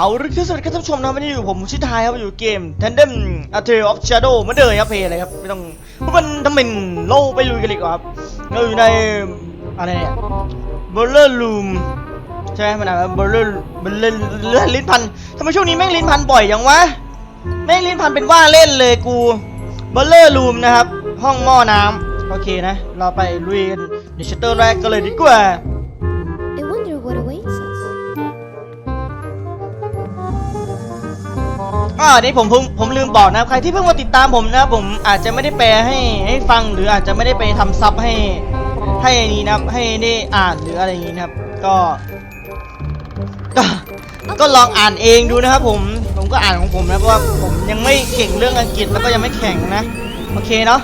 เอาเรื่องที่สวัสดีครับท่านผู้ชมนะวันนี้อยู่ผมชิดทายครับอยู่เกม Tandem a t a l of Shadow เหมือนเดิมครับเพลย์เลยครับไม่ต้องเพราะมันทำเป็นโลไปลุยกันเลยดีกครับเราอยู่ในอะไรเนี่ย b o l e r Room ใช่ไหมมันอ่านว่า b o l e r b o l e r ลิ้นพันทำไมช่วงนี้แม่งลิ้นพันบ่อยจังวะแม่งลิ้นพันเป็นว่าเล่นเลยกู b o l e r Room นะครับ ห้องหม้อน้ำโอเคนะ เราไปลุยกันในชัตเตอร์แรกกันเลยดีกว่า อ่านี่ผมผมผมลืมบอกนะครับใครที่เพิ่งมาติดตามผมนะครับผมอาจจะไม่ได้แปลให้ให้ฟังหรืออาจจะไม่ได้ไปทำซับให้ให้นี้นะครับให้ได้อ่านหรืออะไรอย่างนี้นะครับ ก็ก็ ก็ลองอ่านเองดูนะครับผมผมก็อ่านของผมนะเพราะว่าผมยังไม่เก่งเรื่องอังกฤษแล้วก็ยังไม่แข็งนะโอเคเนาะ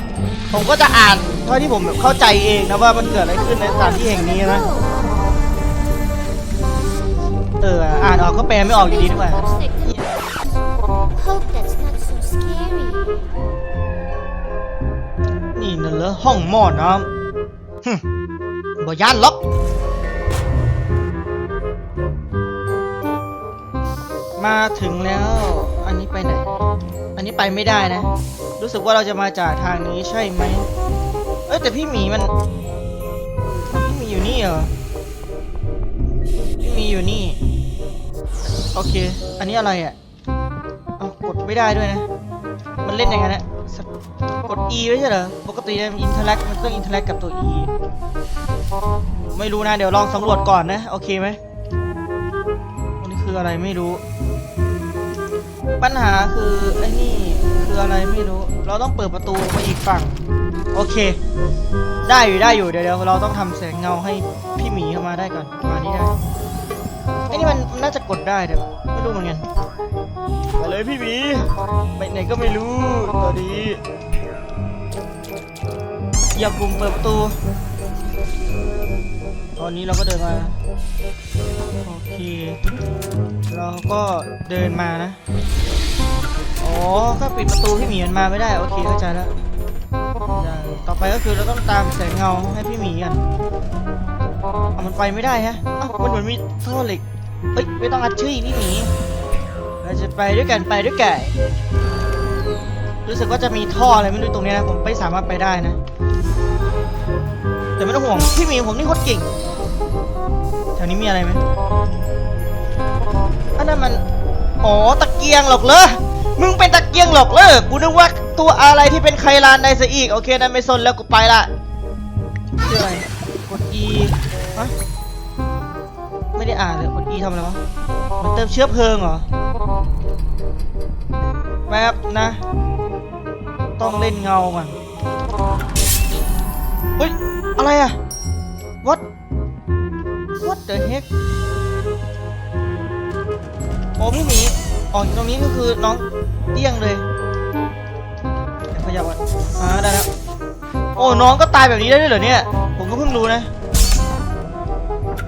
ผมก็จะอ่านเท่าที่ผมแบบเข้าใจเองนะว่ามันเกิดอะไรขึ้นในสถานที่แห่งนี้นะเอออ่านออกก็แปลไม่ออกอยู่ดีดีกว่า Hope อห้องหม้อน้ำฮึบ่ย่านล็อกมาถึงแล้ว อันนี้ไปไหน อันนี้ไปไม่ได้นะ รู้สึกว่าเราจะมาจากทางนี้ใช่ไหม เอ้ยแต่พี่หมีมัน พี่หมีอยู่นี่เหรอ พี่หมีอยู่นี่ โอเค อันนี้อะไรอะ เอากดไม่ได้ด้วยนะ มันเล่นยังไงนะ ด E ไม่ใช่เหรอ ปกติมันอินเทอร์แลกมันต้องอินเทอร์แลกกับตัว E ไม่รู้นะ เดี๋ยวลองสำรวจก่อนนะ โอเคไหมอันนี้คืออะไรไม่รู้ ปัญหาคือไอ้นี่คืออะไรไม่รู้ เราต้องเปิดประตูไปอีกฝั่ง โอเค ได้อยู่ได้อยู่ เดี๋ยวเดี๋ยวเราต้องทำแสงเงาให้พี่หมีเข้ามาได้ก่อนมานี้ได้ไอ้นี่มันน่าจะกดได้เดี๋ยวไม่รู้เหมือนกันไปเลยพี่หมีไปไหนก็ไม่รู้ตอนนี้ อย่าปุ่มเปิดประตู ตอนนี้เราก็เดินมา โอเค เราก็เดินมานะ อ๋อ ก็ปิดประตูพี่หมีมันมาไม่ได้ โอเคเข้าใจแล้วอย่างต่อไปก็คือเราต้องตามแสงเงาให้พี่หมีกันเอามันไปไม่ได้ฮะอ้ามันเหมือนมีท่อเหล็กเฮ้ย ไม่ต้องอัดชื่อพี่หมีเราจะไปด้วยกันไปด้วยกันรู้สึกว่าจะมีท่ออะไรไม่รู้ตรงนี้นะ ผมไม่สามารถไปได้นะ แต่ไม่ต้องห่วง พี่หมีผมนี่โคตรเก่งแถวนี้มีอะไรไหมอันนั้นมัน อ๋อ ตะเกียงหรอกเหรอ มึงเป็นตะเกียงหรอกเหรอ กูนึกว่าตัวอะไรที่เป็นไคลานได้ซะอีก โอเคนั่นไม่สนแล้วกูไปละชื่ออะไรกด E ฮะไม่ได้อ่านเลยกด E ทำอะไรวะมันเติมเชื้อเพลิงเหรอแป๊บนะ ต้องเล่นเงาก่อนเฮ้ย อะไรอะ what what the heck โอ้พี่หมีออกตรงนี้ก็คือน้องเดี้ยงเลยเดี๋ยวขยับก่อนอ่าได้แล้วโอ้น้องก็ตายแบบนี้ได้ด้วยเหรอเนี่ย ผมก็เพิ่งรู้นะ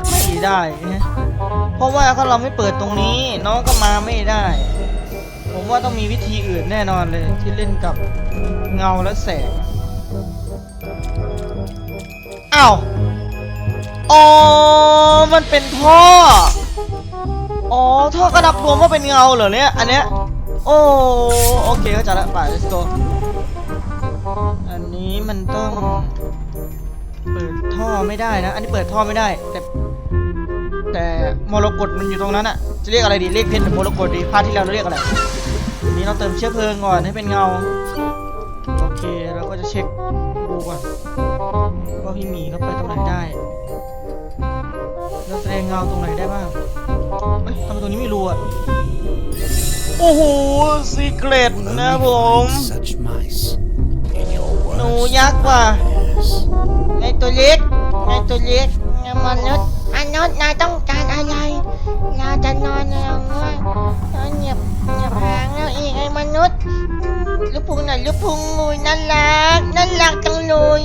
ไม่ได้นะเพราะว่าถ้าเราไม่เปิดตรงนี้ น้องก็มาไม่ได้ ผมว่าต้องมีวิธีอื่นแน่นอนเลยที่เล่นกับเงาและแสง อ้าว อ๋อ มันเป็นท่อ อ๋อ ท่อก็นับรวมว่าเป็นเงาเหรอเนี่ย อันเนี้ย โอ้ โอเคเข้าใจละไป let's go อันนี้มันต้อง เปิดท่อไม่ได้นะ อันนี้เปิดท่อไม่ได้ แต่ แต่มรกตมันอยู่ตรงนั้นอะจะเรียกอะไรดี เรียกเพชรหรือมรกตดีพาร์ทที่แล้วเราเรียกอะไรอันนี้เราเติมเชื้อเพลิงก่อนให้เป็นเงา โอเค เราก็จะเช็คดูก่อน ว่าพี่หมีเขาไปตรงไหนได้แล้วแสดงเงาตรงไหนได้บ้างเฮ้ยทำไมตรงนี้ไม่รู้อะโอ้โหซีเกรตนะผมหนูยักษ์ว่ะไงตัวเล็กไงตัวเล็กไงมนุษย์มนุษย์นายต้องการอะไรนายจะนอนแล้วง่วงนอนเหยียบเหยียบหางแล้วอีกไอ้มนุษย์ลูกพุงหน่อยลูกพุงงูน่ารักน่ารักจังเลย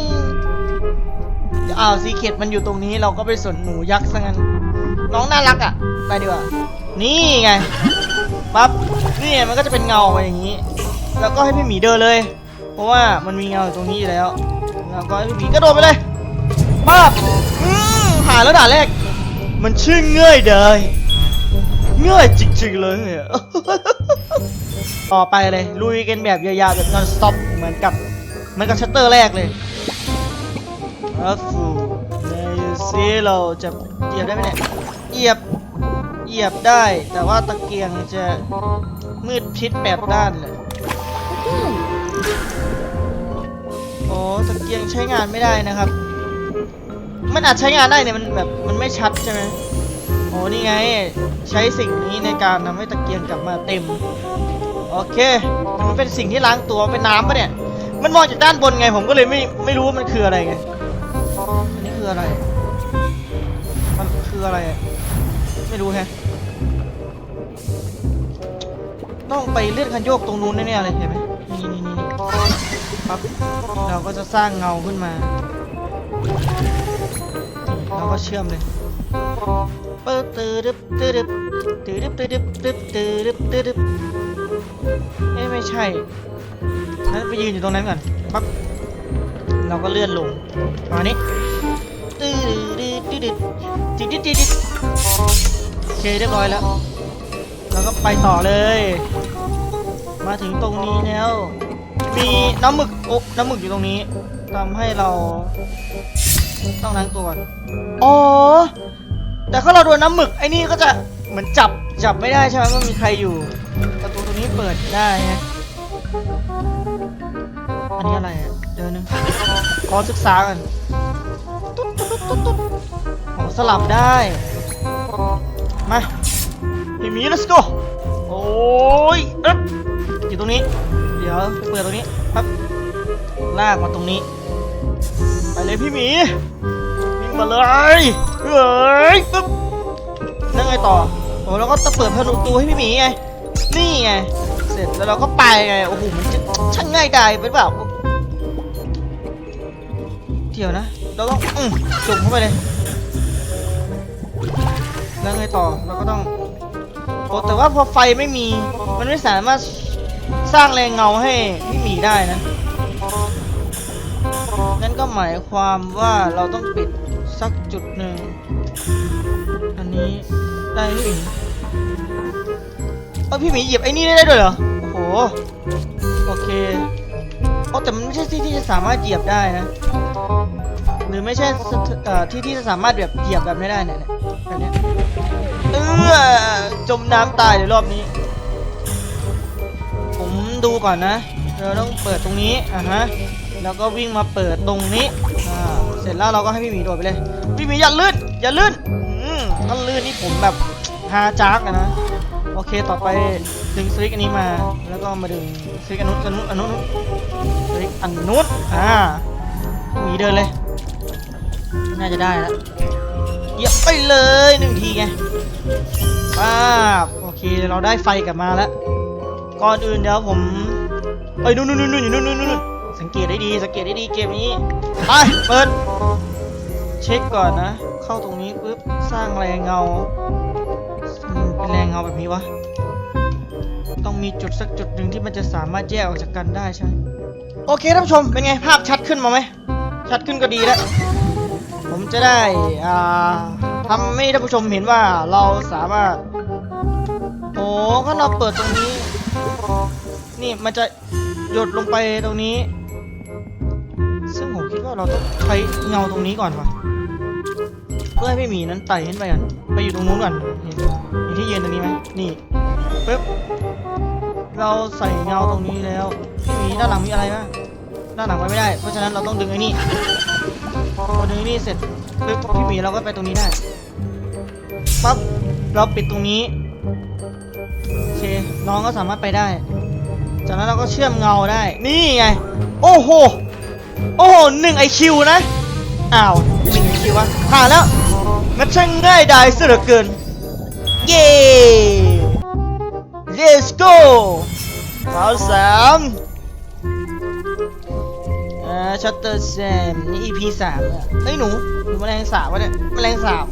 อ้าวซีเกตมันอยู่ตรงนี้เราก็ไปสนหนูยักษ์ซะงั้น น้องน่ารักอะ ไปดีกว่า นี่ไง ปั๊บ นี่มันก็จะเป็นเงาไปอย่างนี้ แล้วก็ให้พี่หมีเดินเลย เพราะว่ามันมีเงาอยู่ตรงนี้อยู่แล้ว แล้วก็ให้พี่หมีกระโดดไปเลยปั๊บอืมผ่านแล้วด่านแรก มันชื่อเง่อยเดยเง่ายจริงๆเลยต่อไปเลยลุยกันแบบยาวๆแบบ non stop เหมือนกับเหมือนกับชัตเตอร์แรกเลย อัฟฟูในซีเราจะเหยียบได้ไหมเนี่ยเหยียบเหยียบได้ แต่ว่าตะเกียงจะมืดพิษแบบด้านเลยโอ้ตะเกียงใช้งานไม่ได้นะครับ มันอาจใช้งานได้เนี่ยมันแบบมันไม่ชัดใช่ไหมโอ้นี่ไง ใช้สิ่งนี้ในการทำให้ตะเกียงกลับมาเต็ม โอเค มันเป็นสิ่งที่ล้างตัวเป็นน้ำปะเนี่ย มันมองจากด้านบนไงผมก็เลยไม่ไม่รู้ว่ามันคืออะไรไง คืออะไร มันคืออะไร ไม่รู้แฮะ ต้องไปเลื่อนคันโยกตรงนู้นแน่ๆเลยเห็นไหมนี่นี่นี่ปั๊บ เราก็จะสร้างเงาขึ้นมา เราก็เชื่อมเลยเปิดตืดดึบตืดดึบตืดดึบตืดดึบตืดตืดึบตืดดึบเอ้ไม่ใช่นั้นไปยืนอยู่ตรงนั้นก่อนปั๊บเราก็เลื่อนลงมานี้ ตืดดึดตืดดึดตืดดืดดึดโอเคเรียบร้อยแล้ว เราก็ไปต่อเลย มาถึงตรงนี้แล้ว มีน้ำหมึกโอ้น้ำหมึกอยู่ตรงนี้ทำให้เราต้องล้างตัวก่อนอ๋อ แต่ถ้าเราโดนน้ำหมึกไอ้นี่ก็จะเหมือนจับจับไม่ได้ใช่ไหมว่ามีใครอยู่ ประตูตรงนี้เปิดได้ฮะอันนี้อะไรอะเดี๋ยวนึงขอศึกษากัน ตุ๊ดตุ๊ดตุ๊ดตุ๊ดของสลับได้ มาพี่หมี let's go โอ้ยเอ๊ะอยู่ตรงนี้ เดี๋ยวไปเปิดตรงนี้ครับลากมาตรงนี้ ไปเลยพี่หมีวิ่งมาเลยเฮ้ยปึ๊บนั่งไงต่อโอ้แล้วก็จะเปิดประตูให้พี่หมีไง นี่ไง เสร็จแล้วเราก็ไปไง โอ้โห มันจะช่างง่ายดายไปเปล่าเดี๋ยวนะ เราต้องอืมจุ่มเข้าไปเลย แล้วไงต่อ เราก็ต้องโอ้แต่ว่าพอไฟไม่มี มันไม่สามารถสร้างแรงเงาให้พี่หมีได้นะ นั่นก็หมายความว่าเราต้องปิดสักจุดหนึ่ง อันนี้ได้พี่หมีเออพี่หมีเหยียบไอ้นี่ได้ด้วยเหรอ โอ้โห โอเคโอ้แต่มันไม่ใช่ที่ที่จะสามารถเหยียบได้นะ หรือไม่ใช่สถเอ่อที่ที่จะสามารถแบบเหยียบแบบไม่ได้เนี่ยเนี่ยแบบเนี้ยเออจมน้ำตายเดี๋ยวรอบนี้ ผมดูก่อนนะ เราต้องเปิดตรงนี้อะฮะแล้วก็วิ่งมาเปิดตรงนี้อ่าเสร็จแล้วเราก็ให้พี่หมีโดดไปเลยพี่หมีอย่าลื่นอย่าลื่นอืมถ้าลื่นนี่ผมแบบฮาจักอะนะโอเคต่อไปดึงสวิตช์อันนี้มา แล้วก็มาดึงสวิตช์อันนู้นอันนู้นอันนู้นสวิตช์อันนู้นอ่าหมีเดินเลย น่าจะได้แล้วเหยียบไปเลยหนึ่งทีไงป้าบโอเคเราได้ไฟกลับมาแล้ว ก่อนอื่นเดี๋ยวผมเอ้นู่นนู่นนู่นนู่นนู่นนู่นนู่นสังเกตได้ดีสังเกตได้ดีเกมนี้ไปเปิดเช็คก่อนนะ เข้าตรงนี้ปุ๊บสร้างแรงเงาเป็นแรงเงาแบบนี้วะต้องมีจุดสักจุดหนึ่งที่มันจะสามารถแยกออกจากกันได้ใช่ไหมโอเคท่านผู้ชมเป็นไงภาพชัดขึ้นมาไหมชัดขึ้นก็ดีแล้ว จะได้อ่าทำให้ท่านผู้ชมเห็นว่าเราสามารถ โอ้ก็เราเปิดตรงนี้ นี่มันจะหยดลงไปตรงนี้ ซึ่งผมคิดว่าเราต้องใช้เงาตรงนี้ก่อนว่ะเพื่อให้พี่หมีนั้นไต่ขึ้นไปก่อนไปอยู่ตรงนู้นก่อนนี่มีที่ยืนตรงนี้ไหมนี่ปึ๊บเราใส่เงาตรงนี้แล้วพี่หมีด้านหลังมีอะไรบ้างด้านหลังไปไม่ได้ เพราะฉะนั้นเราต้องดึงไอ้นี่พอดึงนี่เสร็จ ปึ๊บพี่หมีเราก็ไปตรงนี้ได้ปั๊บเราปิดตรงนี้โอเคน้องก็สามารถไปได้ จากนั้นเราก็เชื่อมเงาได้ นี่ไง โอ้โห โอ้โหหนึ่งไอคิวนะ อ้าวหนึ่งไอคิววะผ่านแล้วมันช่างง่ายดายเสียเหลือเกิน เย้ let's go สาวสาม ชัตเตอร์แซมนี่ EP สามอะเฮ้ยหนูหนูแมลงสาบวะเนี่ยแมลงสาบ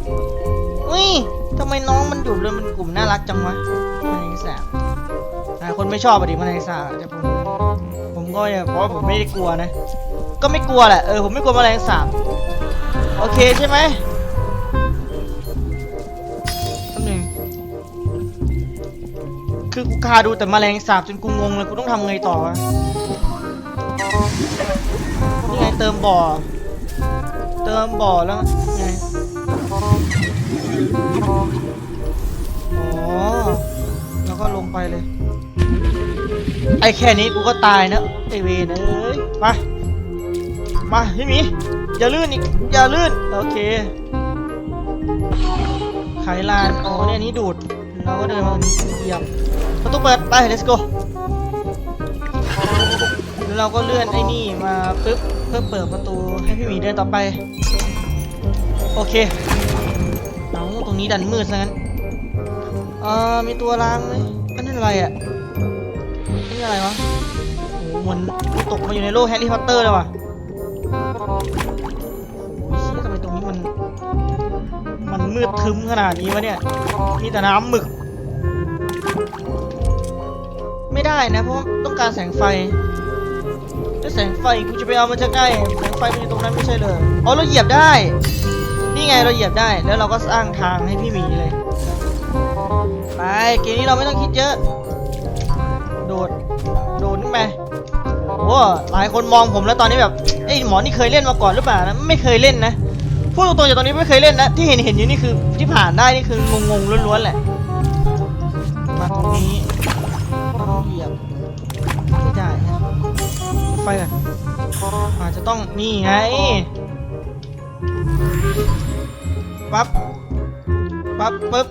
อุ้ยทำไมน้องมันอยู่เลยมันกลุ่มน่ารักจังวะแมลงสาบอ่าคนไม่ชอบอะดิแมลงสาบแต่ผมผมก็เนี่ยเพราะผมไม่ได้กลัวนะ ก็ไม่กลัวแหละเออผมไม่กลัวแมลงสาบโอเคใช่ไหมคำหนึ่งคือกูคาดูแต่แมลงสาบจนกูงงเลยกูต้องทำไงต่อวะ เติมบ่อ เติมบ่อแล้วไงอ๋อแล้วก็ลงไปเลย ไอ้แค่นี้กูก็ตายนะไอเวนเอ้ยมามาพี่หมีอย่าลื่นอีกอย่าลื่นโอเคไขลานอ๋อเนี่ยนี้ดูดเราก็เดินมางนี้เหยียบประตูเปิดไป let's go แล้วเราก็เลื่อนไอ้นี่มาปึ๊บ เพื่อเปิดประตูให้พี่หมีเดินต่อไป โอเคเอาตรงนี้ดันมืดซะงั้นเออมีตัวรางไหมอันนั้นอะไรอะนี่อะไรวะโอ้โหเหมือนตกมาอยู่ในโลกแฮร์รี่พอตเตอร์เลยว่ะโอ้ยเชี่ยทำไมตรงนี้มัน มันมืดทึมขนาดนี้วะเนี่ย มีแต่น้ำหมึก ไม่ได้นะ เพราะต้องการแสงไฟ แสงไฟกูจะไปเอามาจากไหนแสงไฟมันอยู่ตรงนั้นไม่ใช่เลยอ๋อเราเหยียบได้ นี่ไงเราเหยียบได้แล้วเราก็สร้างทางให้พี่หมีเลยไปเกมนี้เราไม่ต้องคิดเยอะ โดดโดดขึ้นไปโอ้หลายคนมองผมแล้วตอนนี้แบบไอ้หมอนี่เคยเล่นมาก่อนหรือเปล่านะไม่เคยเล่นนะพูดตรงๆจากตอนนี้ไม่เคยเล่นนะที่เห็นเห็นอยู่นี่คือที่ผ่านได้นี่คืองงๆล้วนๆแหละมาตรงนี้ ไฟก่อนอาจจะต้องนี่ไงปั๊บปั๊บปึ๊บ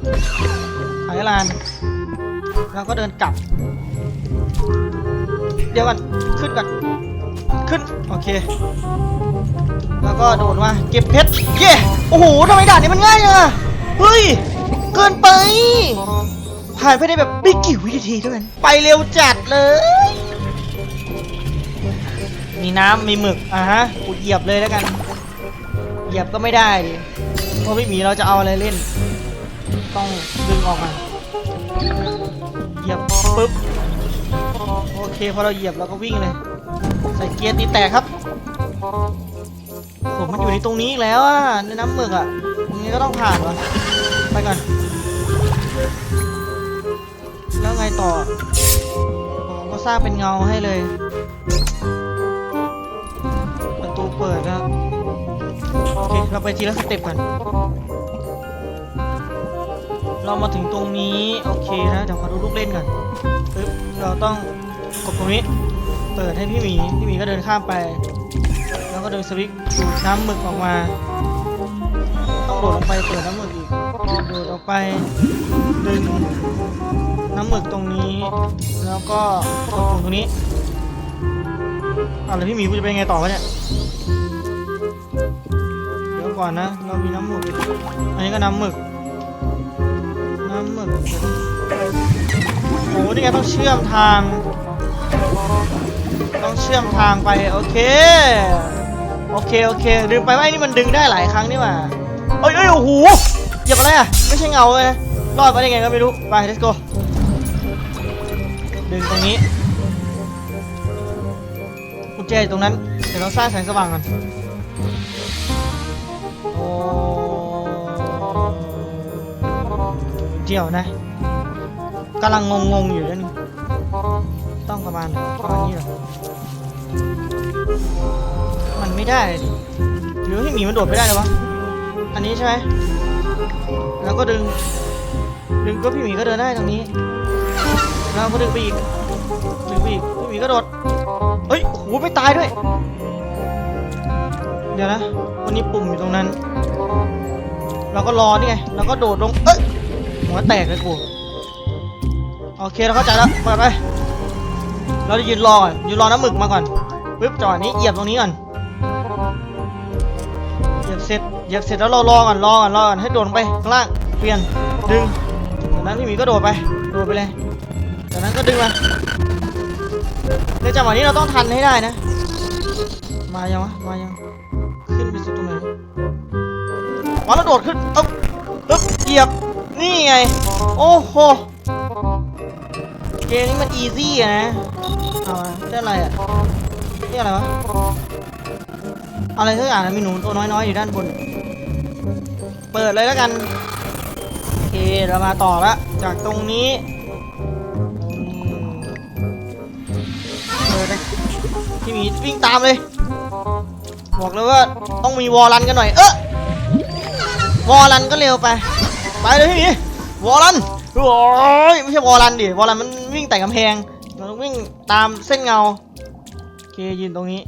ไขลานแล้วก็เดินกลับ เดี๋ยวก่อนขึ้นก่อนขึ้น โอเค แล้วก็โดดมาเก็บเพชรเย้โอ้โหทำไมด่านนี้มันง่ายจังอะเฮ้ย เกินไปผ่านไปได้แบบไม่กี่วินาทีเท่านั้นไปเร็วจัดเลย มีน้ำมีหมึกอะฮะกูเหยียบเลยแล้วกัน เหยียบก็ไม่ได้ดิเพราะไม่หมีเราจะเอาอะไรเล่น ต้องดึงออกมาเหยียบปุ๊บโอเคพอเราเหยียบเราก็วิ่งเลยใส่เกียร์ตีแตกครับผมมันอยู่ในตรงนี้อีกแล้วอะในน้ำหมึกอะตรงนี้ก็ต้องผ่านวะไปก่อน แล้วไงต่อผมก็สร้างเป็นเงาให้เลย เปิดแล้วโอเคเราไปทีละสเต็ปก่อนเรามาถึงตรงนี้โอเคนะเดี๋ยวขอดูลูกเล่นก่อนปึ๊บเราต้องกดตรงนี้ เปิดให้พี่หมีพี่หมีก็เดินข้ามไป แล้วก็เดินสวิตช์ดูดน้ำหมึกออกมาต้องโดดลงไปเปิดน้ำหมึกอีกโดดออกไปดึงน้ำหมึกตรงนี้ แล้วก็กดปุ่มตรงนี้อะแล้วพี่หมีกูจะเป็นไงต่อวะเนี่ย ก่อนนะ เรามีน้ำหมึก อันนี้ก็น้ำหมึก น้ำหมึก โอ้นี่ไงต้องเชื่อมทาง ต้องเชื่อมทางไป โอเค โอเค โอเคลืมไปว่าไอ้นี่มันดึงได้หลายครั้งนี่หว่าเอ้ยเอ้ยโอ้โหเหยียบอะไรอะ ไม่ใช่เงาเลยนะรอดมาได้ไงก็ไม่รู้ ไป let's go ดึงตรงนี้กุญแจอยู่ตรงนั้น เดี๋ยวเราสร้างแสงสว่างก่อน เดี๋ยวนะกำลังงงๆอยู่แล้วนี่ต้องประมาณประมาณนี้หรอมันไม่ได้หรือให้หมีมันโดดไม่ได้เลยวะอันนี้ใช่ไหมแล้วก็ดึง ดึงก็พี่หมีก็เดินได้ตรงนี้แล้วก็ดึงไปอีกดึงไปอีกพี่หมีก็โดดเฮ้ยโอ้โหไม่ตายด้วย เดี๋ยวนะวันนี้ปุ่มอยู่ตรงนั้น เราก็รอนี่ไงเราก็โดดลงเอ้ย หัวแตกเลยกู โอเคเราเข้าใจแล้วเปิดไป เราจะยืนรอก่อนยืนรอน้ำหมึกมาก่อนปึ๊บจังหวะนี้เหยียบตรงนี้ก่อน เหยียบเสร็จ เหยียบเสร็จแล้วเรารอก่อนรอก่อนรอก่อนให้โดดลงไปข้างล่าง เปลี่ยน ดึง จากนั้นพี่หมีก็โดดไป โดดไปเลย จากนั้นก็ดึงมาในจังหวะนี้เราต้องทันให้ได้นะ มายังวะ มายัง ขึ้นไปสุดตรงไหนมาแล้วโดดขึ้นอึ๊บอึ๊บเหยียบ นี่ไง โอ้โห เกมนี้มันอีซี่นะเอาได้อะไรอะได้อะไรวะ อะไรสักอย่างมีหนูตัวน้อยๆอยู่ด้านบน เปิดเลยแล้วกัน โอเค เรามาต่อละ จากตรงนี้เปิดเลยพี่หมีวิ่งตามเลย บอกเลยว่าต้องมีวอลันกันหน่อย เออวอลันก็เร็วไป เลยพี่หมีวอลันโอ้ยไม่ใช่วอลันดิวอลลันมันวิ่งแต่กำแพงมันต้องวิ่งตามเส้นเงาโอเคยืนตรงนี้